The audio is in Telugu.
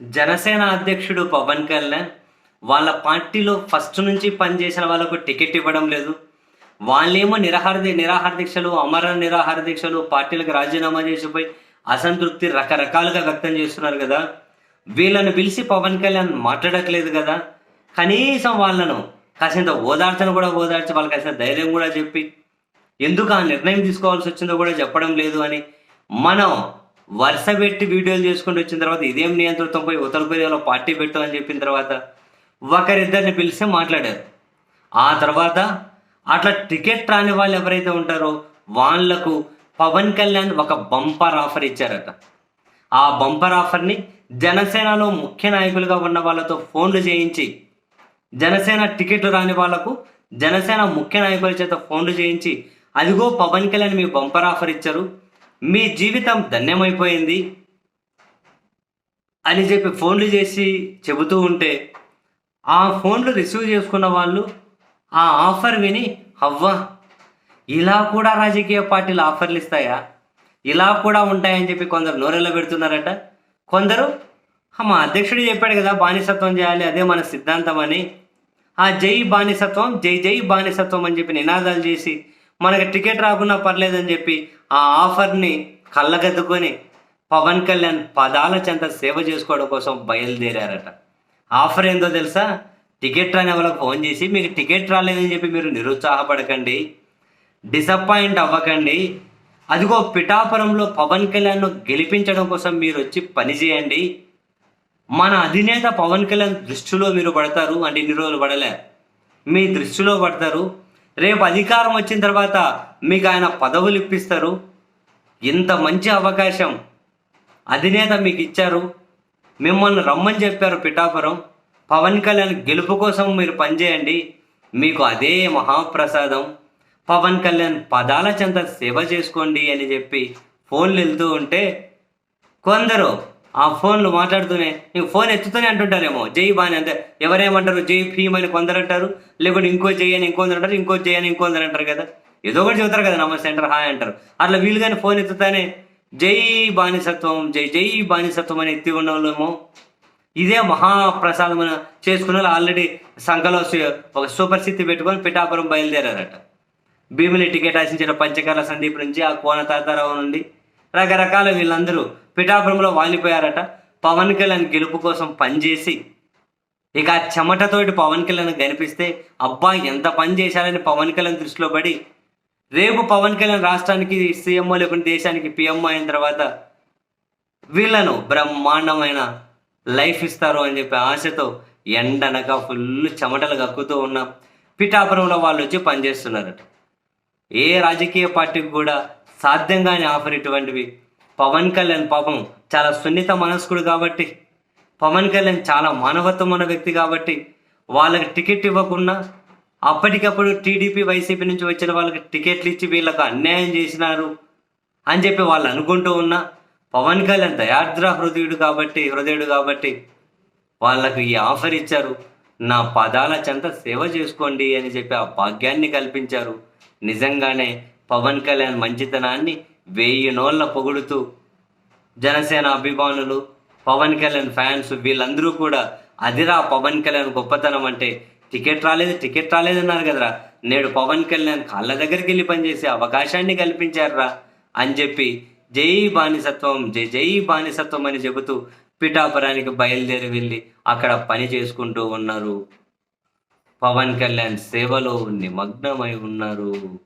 జనసేన అధ్యక్షుడు పవన్ కళ్యాణ్ వాళ్ళ పార్టీలో ఫస్ట్ నుంచి పనిచేసిన వాళ్ళకు టికెట్ ఇవ్వడం లేదు. వాళ్ళేమో నిరాహార నిరాహార దీక్షలు అమర నిరాహార దీక్షలు పార్టీలకు రాజీనామా చేసిపోయి అసంతృప్తి రకరకాలుగా వ్యక్తం చేస్తున్నారు కదా. వీళ్ళను పిలిచి పవన్ కళ్యాణ్ మాట్లాడట్లేదు కదా. కనీసం వాళ్ళను కాసింత ఓదార్చను కూడా ఓదార్చి వాళ్ళకి కాసిన ధైర్యం కూడా చెప్పి ఎందుకు ఆ నిర్ణయం తీసుకోవాల్సి వచ్చిందో కూడా చెప్పడం లేదు అని మనం వరుస పెట్టి వీడియోలు చేసుకుంటూ వచ్చిన తర్వాత ఇదేం నియంత్రణతో పోయి ఉత్తర కొరియాలో పార్టీ పెట్టామని చెప్పిన తర్వాత ఒకరిద్దరిని పిలిచి మాట్లాడారు. ఆ తర్వాత అట్లా టికెట్ రాని వాళ్ళు ఎవరైతే ఉంటారో వాళ్ళకు పవన్ కళ్యాణ్ ఒక బంపర్ ఆఫర్ ఇచ్చారట. ఆ బంపర్ ఆఫర్ని జనసేనలో ముఖ్య నాయకులుగా ఉన్న వాళ్ళతో ఫోన్లు చేయించి జనసేన టికెట్లు రాని వాళ్ళకు జనసేన ముఖ్య నాయకుల చేత ఫోన్లు చేయించి అదిగో పవన్ కళ్యాణ్ మీ బంపర్ ఆఫర్ ఇచ్చారు మీ జీవితం ధన్యమైపోయింది అని చెప్పి ఫోన్లు చేసి చెబుతూ ఉంటే ఆ ఫోన్లు రిసీవ్ చేసుకున్న వాళ్ళు ఆ ఆఫర్ విని అవ్వా ఇలా కూడా రాజకీయ పార్టీలు ఆఫర్లు ఇస్తాయా? ఇలా కూడా ఉంటాయని చెప్పి కొందరు నోరెల్లో పెడుతున్నారట. కొందరు మా అధ్యక్షుడు చెప్పాడు కదా బానిసత్వం చేయాలి అదే మన సిద్ధాంతం అని. ఆ జై బానిసత్వం జై జై బానిసత్వం అని చెప్పి నినాదాలు చేసి మనకి టికెట్ రాకున్నా పర్లేదని చెప్పి ఆ ఆఫర్ని కళ్ళగద్దుకొని పవన్ కళ్యాణ్ పదాల చెంత సేవ చేసుకోవడం కోసం బయలుదేరారట. ఆఫర్ ఏందో తెలుసా? టికెట్ రాని వాళ్ళకి ఫోన్ చేసి మీకు టికెట్ రాలేదని చెప్పి మీరు నిరుత్సాహపడకండి డిసప్పాయింట్ అవ్వకండి. అదిగో పిఠాపురంలో పవన్ కళ్యాణ్ను గెలిపించడం కోసం మీరు వచ్చి పని చేయండి. మన అధినేత పవన్ కళ్యాణ్ దృష్టిలో మీరు పడతారు. అంటే ఇన్ని రోజులు పడలే. మీ దృష్టిలో పడతారు. రేపు అధికారం వచ్చిన తర్వాత మీకు ఆయన పదవులు ఇప్పిస్తారు. ఇంత మంచి అవకాశం అధినేత మీకు ఇచ్చారు. మిమ్మల్ని రమ్మని చెప్పారు పిఠాపురం. పవన్ కళ్యాణ్ గెలుపు కోసం మీరు పనిచేయండి. మీకు అదే మహాప్రసాదం. పవన్ కళ్యాణ్ పదాల చెంత సేవ చేసుకోండి అని చెప్పి ఫోన్లు వెళ్తూ ఉంటే కొందరు ఆ ఫోన్లు మాట్లాడుతూనే నీకు ఫోన్ ఎత్తుతూనే అంటుంటారేమో జై బాని అంతే ఎవరేమంటారు? జై భీమ్ అని కొందరు అంటారు లేకుంటే ఇంకో జై అని ఇంకొందరు అంటారు ఇంకో జై అని ఇంకొందరు అంటారు కదా. ఏదో ఒకటి చెబుతారు కదా నమ్మ సెంటర్ హాయ్ అంటారు. అట్లా వీళ్ళు కానీ ఫోన్ ఎత్తుతానే జై బానిసత్వం జై జై బానిసత్వం అని ఎత్తి ఉండవలేమో ఇదే మహాప్రసాదం చేసుకున్న వాళ్ళు ఆల్రెడీ సంఖలో ఒక సూపర్ స్థితి పెట్టుకొని పిఠాపురం బయలుదేరారట. భీమిలి టికెట్ ఆశించిన పంచకర్ల సందీప్ నుంచి ఆ కోన తాతారావు నుండి రకరకాల వీళ్ళందరూ పిఠాపురంలో వాలిపోయారట. పవన్ కళ్యాణ్ గెలుపు కోసం పనిచేసి ఇక ఆ చెమటతోటి పవన్ కళ్యాణ్ కనిపిస్తే అబ్బా ఎంత పని చేశారని పవన్ కళ్యాణ్ దృష్టిలో పడి రేపు పవన్ కళ్యాణ్ రాష్ట్రానికి సీఎంఓ లేకుండా దేశానికి పిఎంఓ అయిన తర్వాత వీళ్ళను బ్రహ్మాండమైన లైఫ్ ఇస్తారు అని చెప్పి ఆశతో ఎండనక ఫుల్ చెమటలు కక్కుతూ ఉన్న పిఠాపురంలో వాళ్ళు వచ్చి పనిచేస్తున్నారట. ఏ రాజకీయ పార్టీకి కూడా సాధ్యంగానే ఆఫర్ ఇటువంటివి పవన్ కళ్యాణ్ పాపం చాలా సున్నిత మనస్కుడు కాబట్టి పవన్ కళ్యాణ్ చాలా మానవత్వం ఉన్న వ్యక్తి కాబట్టి వాళ్ళకి టికెట్ ఇవ్వకుండా అప్పటికప్పుడు టీడీపీ వైసీపీ నుంచి వచ్చిన వాళ్ళకి టికెట్లు ఇచ్చి వీళ్ళకు అన్యాయం చేసినారు అని చెప్పి వాళ్ళు అనుకుంటూ ఉన్నా పవన్ కళ్యాణ్ దయార్ద్ర హృదయుడు కాబట్టి హృదయుడు కాబట్టి వాళ్ళకు ఈ ఆఫర్ ఇచ్చారు. నా పదాల చెంత సేవ చేసుకోండి అని చెప్పి ఆ భాగ్యాన్ని కల్పించారు. నిజంగానే పవన్ కళ్యాణ్ మంచితనాన్ని వెయ్యి నోళ్ళ పొగుడుతూ జనసేన అభిమానులు పవన్ కళ్యాణ్ ఫ్యాన్స్ వీళ్ళందరూ కూడా అదిరా పవన్ కళ్యాణ్ గొప్పతనం అంటే టికెట్ రాలేదు టికెట్ రాలేదన్నారు కదరా. నేడు పవన్ కళ్యాణ్ కాళ్ళ దగ్గరికి వెళ్ళి పనిచేసే అవకాశాన్ని కల్పించారురా అని చెప్పి జై బానిసత్వం జై జై బానిసత్వం అని చెబుతూ పిఠాపురానికి బయలుదేరి వెళ్ళి అక్కడ పని చేసుకుంటూ ఉన్నారు. పవన్ కళ్యాణ్ సేవలో నిమగ్నమై ఉన్నారు.